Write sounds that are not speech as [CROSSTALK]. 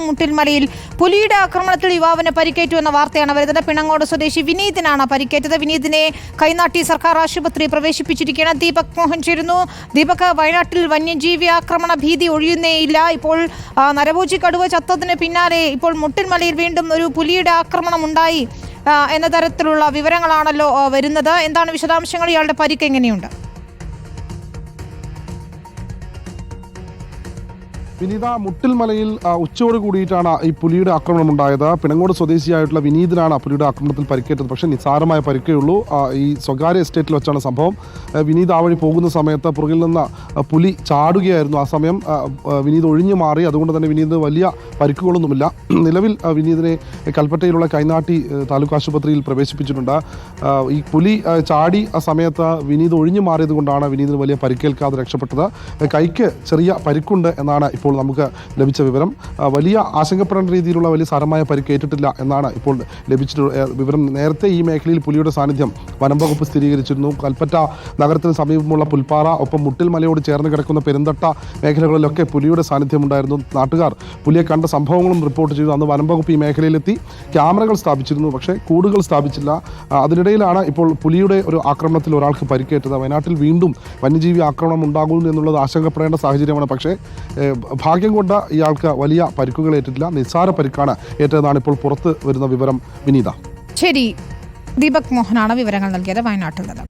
മുട്ടിൽമലയിൽ പുലിയുടെ ആക്രമണത്തിൽ യുവാവിന് പരിക്കേറ്റു എന്ന വാർത്തയാണ് വരുന്നത്. പിണങ്ങോട് സ്വദേശി വിനീതിനാണ് പരിക്കേറ്റത്. വിനീതിനെ കൈനാട്ടി സർക്കാർ ആശുപത്രി പ്രവേശിപ്പിച്ചിരിക്കുകയാണ്. ദീപക് മോഹൻ ചേരുന്നു. ദീപക് വയനാട്ടിൽ വന്യജീവി ആക്രമണ ഭീതി ഒഴിയുന്നേയില്ല. ഇപ്പോൾ നരഭൂജി കടുവ ചത്തതിന് പിന്നാലെ ഇപ്പോൾ മുട്ടിൽമലയിൽ വീണ്ടും ഒരു പുലിയുടെ ആക്രമണം ഉണ്ടായി എന്ന തരത്തിലുള്ള വിവരങ്ങളാണല്ലോ വരുന്നത്. എന്താണ് വിശദാംശങ്ങൾ? ഇയാളുടെ പരിക്ക് എങ്ങനെയുണ്ട്? വിനീത മുട്ടിൽമലയിൽ ഉച്ചയോട് കൂടിയിട്ടാണ് ഈ പുലിയുടെ ആക്രമണം ഉണ്ടായത്. പിണങ്ങോട് സ്വദേശിയായിട്ടുള്ള വിനീതിനാണ് പുലിയുടെ ആക്രമണത്തിൽ പരിക്കേറ്റത്. പക്ഷേ നിസ്സാരമായ പരിക്കേ ഉള്ളൂ. ഈ സ്വകാര്യ എസ്റ്റേറ്റിൽ വെച്ചാണ് സംഭവം. വിനീത് ആ വഴി പോകുന്ന സമയത്ത് പുറകിൽ നിന്ന് പുലി ചാടുകയായിരുന്നു. ആ സമയം വിനീത് ഒഴിഞ്ഞു മാറി. അതുകൊണ്ട് തന്നെ വിനീത് വലിയ പരിക്കുകളൊന്നുമില്ല. [CLEARS THROAT] നിലവിൽ വിനീതിനെ കൽപ്പറ്റയിലുള്ള കൈനാട്ടി താലൂക്ക് ആശുപത്രിയിൽ പ്രവേശിപ്പിച്ചിട്ടുണ്ട്. ഈ പുലി ചാടി ആ സമയത്ത് വിനീത് ഒഴിഞ്ഞു മാറിയത് കൊണ്ടാണ് വിനീതിന് വലിയ പരിക്കേൽക്കാതെ രക്ഷപ്പെട്ടത്. കൈക്ക് ചെറിയ പരിക്കുണ്ട് എന്നാണ് ഇപ്പോൾ നമുക്ക് ലഭിച്ച വിവരം. വലിയ ആശങ്കപ്പെടേണ്ട രീതിയിലുള്ള വലിയ സാരമായ പരിക്കേറ്റിട്ടില്ല എന്നാണ് ഇപ്പോൾ ലഭിച്ചിട്ടുള്ള വിവരം. നേരത്തെ ഈ മേഖലയിൽ പുലിയുടെ സാന്നിധ്യം വനംവകുപ്പ് സ്ഥിരീകരിച്ചിരുന്നു. കൽപ്പറ്റ നഗരത്തിന് സമീപമുള്ള പുൽപ്പാറ ഒപ്പം മുട്ടിൽ മലയോട് ചേർന്ന് കിടക്കുന്ന പെരുന്തട്ട മേഖലകളിലൊക്കെ പുലിയുടെ സാന്നിധ്യമുണ്ടായിരുന്നു. നാട്ടുകാർ പുലിയെ കണ്ട സംഭവങ്ങളും റിപ്പോർട്ട് ചെയ്തു. അന്ന് വനംവകുപ്പ് ഈ മേഖലയിലെത്തി. ക്യാമറകൾ സ്ഥാപിച്ചിരുന്നു പക്ഷേ കൂടുകൾ സ്ഥാപിച്ചില്ല. അതിനിടയിലാണ് ഇപ്പോൾ പുലിയുടെ ഒരു ആക്രമണത്തിൽ ഒരാൾക്ക് പരിക്കേറ്റത്. വയനാട്ടിൽ വീണ്ടും വന്യജീവി ആക്രമണം ഉണ്ടാകുന്നു എന്നുള്ളത് ആശങ്കപ്പെടേണ്ട സാഹചര്യമാണ്. പക്ഷേ ഭാഗ്യം കൊണ്ട് ഇയാൾക്ക് വലിയ പരിക്കുകൾ ഏറ്റിട്ടില്ല. നിസ്സാര പരിക്കാണ് ഏറ്റതാണ് ഇപ്പോൾ പുറത്ത് വരുന്ന വിവരം. വിനീത. ശരി. ദീപക് മോഹനാണ് വിവരങ്ങൾ നൽകിയത്. വയനാട്ടിൽ നിന്ന്